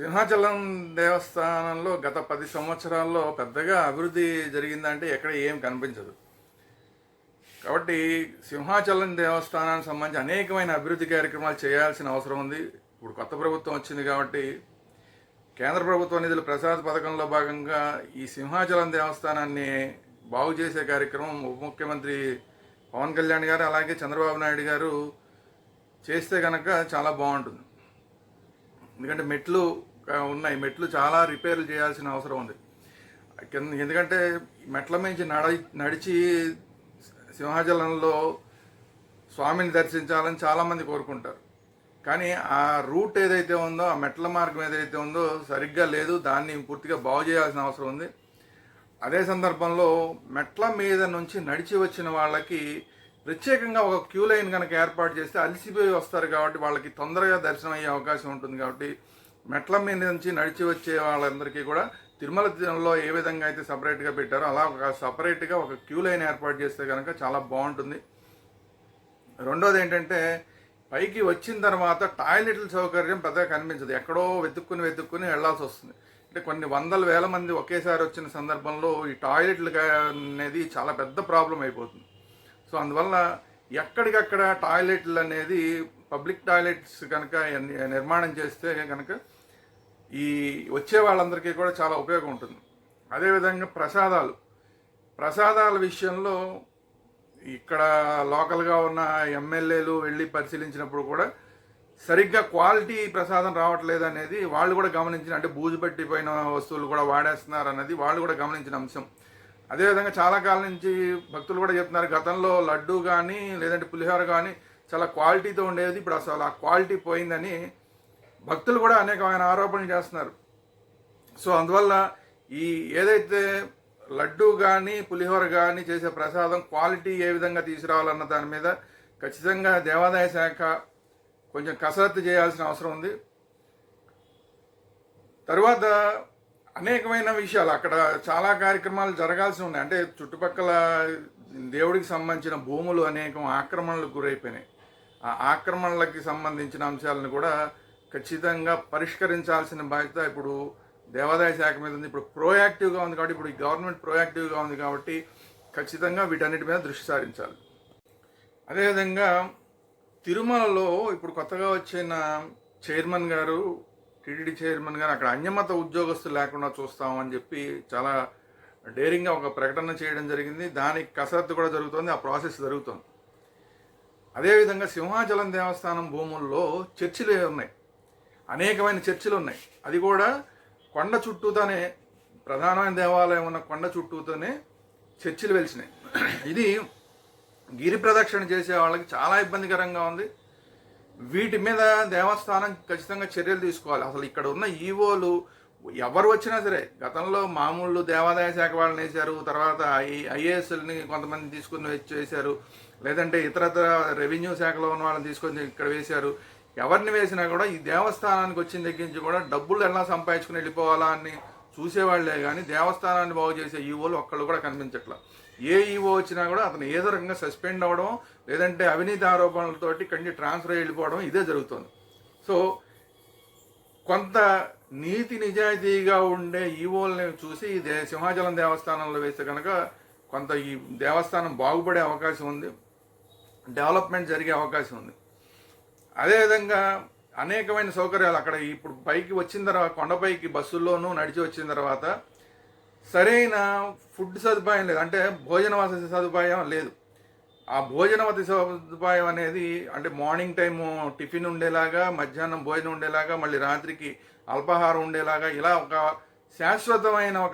సింహాచలం దేవస్థానంలో గత పది సంవత్సరాల్లో పెద్దగా అభివృద్ధి జరిగిందంటే ఎక్కడ ఏం కనిపించదు. కాబట్టి సింహాచలం దేవస్థానానికి సంబంధించి అనేకమైన అభివృద్ధి కార్యక్రమాలు చేయాల్సిన అవసరం ఉంది. ఇప్పుడు కొత్త ప్రభుత్వం వచ్చింది కాబట్టి కేంద్ర ప్రభుత్వ నిధుల ప్రసాద పథకంలో భాగంగా ఈ సింహాచలం దేవస్థానాన్ని బాగు చేసే కార్యక్రమం ఉప ముఖ్యమంత్రి పవన్ కళ్యాణ్ గారు అలాగే చంద్రబాబు నాయుడు గారు చేస్తే కనుక చాలా బాగుంటుంది. ఎందుకంటే మెట్లు ఉన్నాయి. మెట్లు చాలా రిపేర్లు చేయాల్సిన అవసరం ఉంది. కింద- ఎందుకంటే మెట్ల మించి నడ నడిచి సింహాచలంలో స్వామిని దర్శించాలని చాలామంది కోరుకుంటారు. కానీ ఆ రూట్ ఏదైతే ఉందో ఆ మెట్ల మార్గం ఏదైతే ఉందో సరిగ్గా లేదు. దాన్ని పూర్తిగా బాగు చేయాల్సిన అవసరం ఉంది. అదే సందర్భంలో మెట్ల మీద నుంచి నడిచి వచ్చిన వాళ్ళకి ప్రత్యేకంగా ఒక క్యూ లైన్ కనుక ఏర్పాటు చేస్తే అలసిపోయి వస్తారు కాబట్టి వాళ్ళకి తొందరగా దర్శనం అయ్యే అవకాశం ఉంటుంది కాబట్టి మెట్ల మీద నుంచి నడిచి వచ్చే వాళ్ళందరికీ కూడా తిరుమలలో ఏ విధంగా అయితే సపరేట్గా పెట్టారో అలా ఒక సపరేట్గా ఒక క్యూ లైన్ ఏర్పాటు చేస్తే కనుక చాలా బాగుంటుంది. రెండోది ఏంటంటే పైకి వచ్చిన తర్వాత టాయిలెట్ల సౌకర్యం పెద్దగా కనిపించదు. ఎక్కడో వెతుక్కుని వెతుక్కుని వెళ్ళాల్సి వస్తుంది. అంటే కొన్ని వందల వేల మంది ఒకేసారి వచ్చిన సందర్భంలో ఈ టాయిలెట్లు అనేది చాలా పెద్ద ప్రాబ్లం అయిపోతుంది. సో అందువల్ల ఎక్కడికక్కడ టాయిలెట్లు అనేది పబ్లిక్ టాయిలెట్స్ కనుక నిర్మాణం చేస్తే కనుక ఈ వచ్చే వాళ్ళందరికీ కూడా చాలా ఉపయోగం ఉంటుంది. అదేవిధంగా ప్రసాదాలు. ప్రసాదాల విషయంలో ఇక్కడ లోకల్గా ఉన్న ఎమ్మెల్యేలు వెళ్ళి పరిశీలించినప్పుడు కూడా సరిగ్గా క్వాలిటీ ప్రసాదం రావట్లేదు అనేది వాళ్ళు కూడా గమనించిన అంటే బూజు పట్టిపోయిన వస్తువులు కూడా వాడేస్తున్నారు అనేది వాళ్ళు కూడా గమనించిన అంశం. అదేవిధంగా చాలా కాలం నుంచి భక్తులు కూడా చెప్తున్నారు గతంలో లడ్డు కానీ లేదంటే పులిహోర కానీ చాలా క్వాలిటీతో ఉండేది. ఇప్పుడు అసలు ఆ క్వాలిటీ పోయిందని భక్తులు కూడా అనేకమైన ఆరోపణలు చేస్తున్నారు. సో అందువల్ల ఈ ఏదైతే లడ్డు కానీ పులిహోర కానీ చేసే ప్రసాదం క్వాలిటీ ఏ విధంగా తీసుకురావాలన్న దాని మీద ఖచ్చితంగా దేవాదాయ శాఖ కొంచెం కసరత్తు చేయాల్సిన అవసరం ఉంది. తర్వాత అనేకమైన విషయాలు. అక్కడ చాలా కార్యక్రమాలు జరగాల్సి ఉన్నాయి. అంటే చుట్టుపక్కల దేవుడికి సంబంధించిన భూములు అనేకం ఆక్రమణలకు గురైపోయినాయి. ఆ ఆక్రమణలకి సంబంధించిన అంశాలను కూడా ఖచ్చితంగా పరిష్కరించాల్సిన బాధ్యత ఇప్పుడు దేవాదాయ శాఖ మీద ఉంది. ఇప్పుడు ప్రోయాక్టివ్గా ఉంది కాబట్టి ఇప్పుడు ఈ గవర్నమెంట్ ప్రోయాక్టివ్గా ఉంది కాబట్టి ఖచ్చితంగా వీటన్నిటి మీద దృష్టి సారించాలి. అదేవిధంగా తిరుమలలో ఇప్పుడు కొత్తగా వచ్చిన చైర్మన్ గారు టీటీడీ చైర్మన్ గారు అక్కడ అన్యమత ఉద్యోగస్తులు లేకుండా చూస్తామని చెప్పి చాలా డేరింగ్గా ఒక ప్రకటన చేయడం జరిగింది. దానికి కసరత్తు కూడా జరుగుతుంది. ఆ ప్రాసెస్ జరుగుతుంది. అదేవిధంగా సింహాచలం దేవస్థానం భూముల్లో చర్చిలు ఉన్నాయి. అనేకమైన చర్చిలు ఉన్నాయి. అది కూడా కొండ చుట్టూతోనే ప్రధానమైన దేవాలయం ఉన్న కొండ చుట్టూతోనే చర్చిలు వెలిసినాయి. ఇది గిరి ప్రదక్షిణ చేసే వాళ్ళకి చాలా ఇబ్బందికరంగా ఉంది. వీటి మీద దేవస్థానం ఖచ్చితంగా చర్యలు తీసుకోవాలి. అసలు ఇక్కడ ఉన్న ఈవోలు ఎవరు వచ్చినా సరే గతంలో మామూలు దేవాదాయ శాఖ వాళ్ళని వేశారు తర్వాత ఐ ఐఏఎస్ని కొంతమంది తీసుకుని వచ్చి వేశారు లేదంటే ఇతరత్ర రెవెన్యూ శాఖలో ఉన్న వాళ్ళని తీసుకొని ఇక్కడ వేశారు. ఎవరిని వేసినా కూడా ఈ దేవస్థానానికి వచ్చిన దగ్గర నుంచి కూడా డబ్బులు ఎలా సంపాదించుకుని వెళ్ళిపోవాలా అని చూసేవాళ్ళే కానీ దేవస్థానాన్ని బాగు చేసే ఈవోలు ఒక్కళ్ళు కూడా కనిపించట్లా. ఏ ఈవో వచ్చినా కూడా అతను ఏదో రకంగా సస్పెండ్ అవ్వడం లేదంటే అవినీతి ఆరోపణలతోటి కండి ట్రాన్స్ఫర్ వెళ్ళిపోవడం ఇదే జరుగుతుంది. సో కొంత నీతి నిజాయితీగా ఉండే ఈవోల్ని చూసి ఈ దే సింహాచలం దేవస్థానంలో వేస్తే కనుక కొంత ఈ దేవస్థానం బాగుపడే అవకాశం ఉంది. డెవలప్మెంట్ జరిగే అవకాశం ఉంది. అదేవిధంగా అనేకమైన సౌకర్యాలు అక్కడ ఇప్పుడు పైకి వచ్చిన తర్వాత కొండపైకి బస్సుల్లోనూ నడిచి వచ్చిన తర్వాత సరైన ఫుడ్ సదుపాయం లేదు. అంటే భోజన వసతి సదుపాయం లేదు. ఆ భోజన వసతి సదుపాయం అనేది అంటే మార్నింగ్ టైము టిఫిన్ ఉండేలాగా మధ్యాహ్నం భోజనం ఉండేలాగా మళ్ళీ రాత్రికి అల్పాహారం ఉండేలాగా ఇలా ఒక శాశ్వతమైన ఒక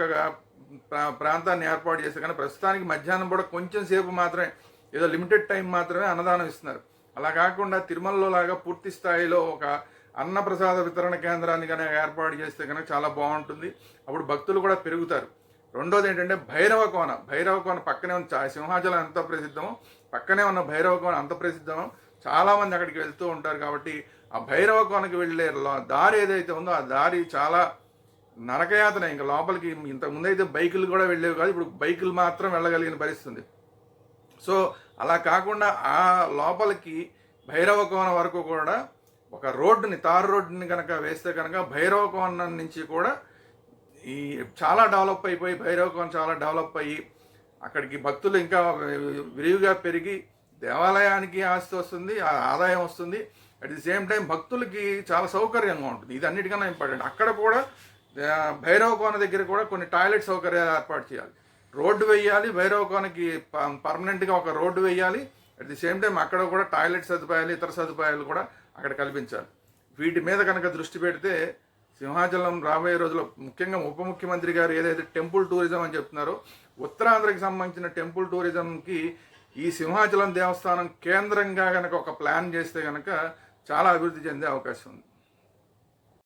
ప్రా- ప్రాంతాన్ని ఏర్పాటు చేస్తే కానీ ప్రస్తుతానికి మధ్యాహ్నం కూడా కొంచెం సేపు మాత్రమే ఏదో లిమిటెడ్ టైం మాత్రమే అన్నదానం ఇస్తున్నారు. అలా కాకుండా తిరుమలలో లాగా పూర్తి స్థాయిలో ఒక అన్నప్రసాద వితరణ కేంద్రాన్ని కనుక ఏర్పాటు చేస్తే కనుక చాలా బాగుంటుంది. అప్పుడు భక్తులు కూడా పెరుగుతారు. రెండోది ఏంటంటే భైరవ కోన. భైరవ కోన పక్కనే ఉన్న సింహాచలం ఎంత ప్రసిద్ధమో పక్కనే ఉన్న భైరవ కోన అంత ప్రసిద్ధమో చాలామంది అక్కడికి వెళ్తూ ఉంటారు కాబట్టి ఆ భైరవ కోనకి వెళ్ళే దారి ఏదైతే ఉందో ఆ దారి చాలా నరకయాతన. ఇంకా లోపలికి ఇంతకు ముందైతే బైకులు కూడా వెళ్ళేవి కాదు. ఇప్పుడు బైకులు మాత్రం వెళ్ళగలిగిన పరిస్థితి ఉంది. సో అలా కాకుండా ఆ లోపలికి భైరవ కోన వరకు కూడా ఒక రోడ్డుని తారు రోడ్డుని కనుక వేస్తే కనుక భైరవకోణం నుంచి కూడా ఈ చాలా డెవలప్ అయిపోయి భైరవకోణం చాలా డెవలప్ అయ్యి అక్కడికి భక్తులు ఇంకా విరివిగా పెరిగి దేవాలయానికి ఆస్తి వస్తుంది ఆ ఆదాయం వస్తుంది. అట్ ది సేమ్ టైం భక్తులకి చాలా సౌకర్యంగా ఉంటుంది. ఇది అన్నిటికన్నా ఇంపార్టెంట్ అక్కడ కూడా భైరవ కోన దగ్గర కూడా కొన్ని టాయిలెట్ సౌకర్యాలు ఏర్పాటు చేయాలి. రోడ్డు వేయాలి భైరవకోనకి ప- పర్మనెంట్గా ఒక రోడ్డు వేయాలి అట్ ది సేమ్ టైం అక్కడ కూడా టాయిలెట్ సదుపాయాలు ఇతర సదుపాయాలు కూడా అక్కడ కల్పించాలి. వీటి మీద కనుక దృష్టి పెడితే సింహాచలం రాబోయే రోజుల్లో ముఖ్యంగా ఉప ముఖ్యమంత్రి గారు ఏదైతే టెంపుల్ టూరిజం అని చెప్తున్నారో ఉత్తరాంధ్రకి సంబంధించిన టెంపుల్ టూరిజంకి ఈ సింహాచలం దేవస్థానం కేంద్రంగా కనుక ఒక ప్లాన్ చేస్తే కనుక చాలా అభివృద్ధి చెందే అవకాశం ఉంది.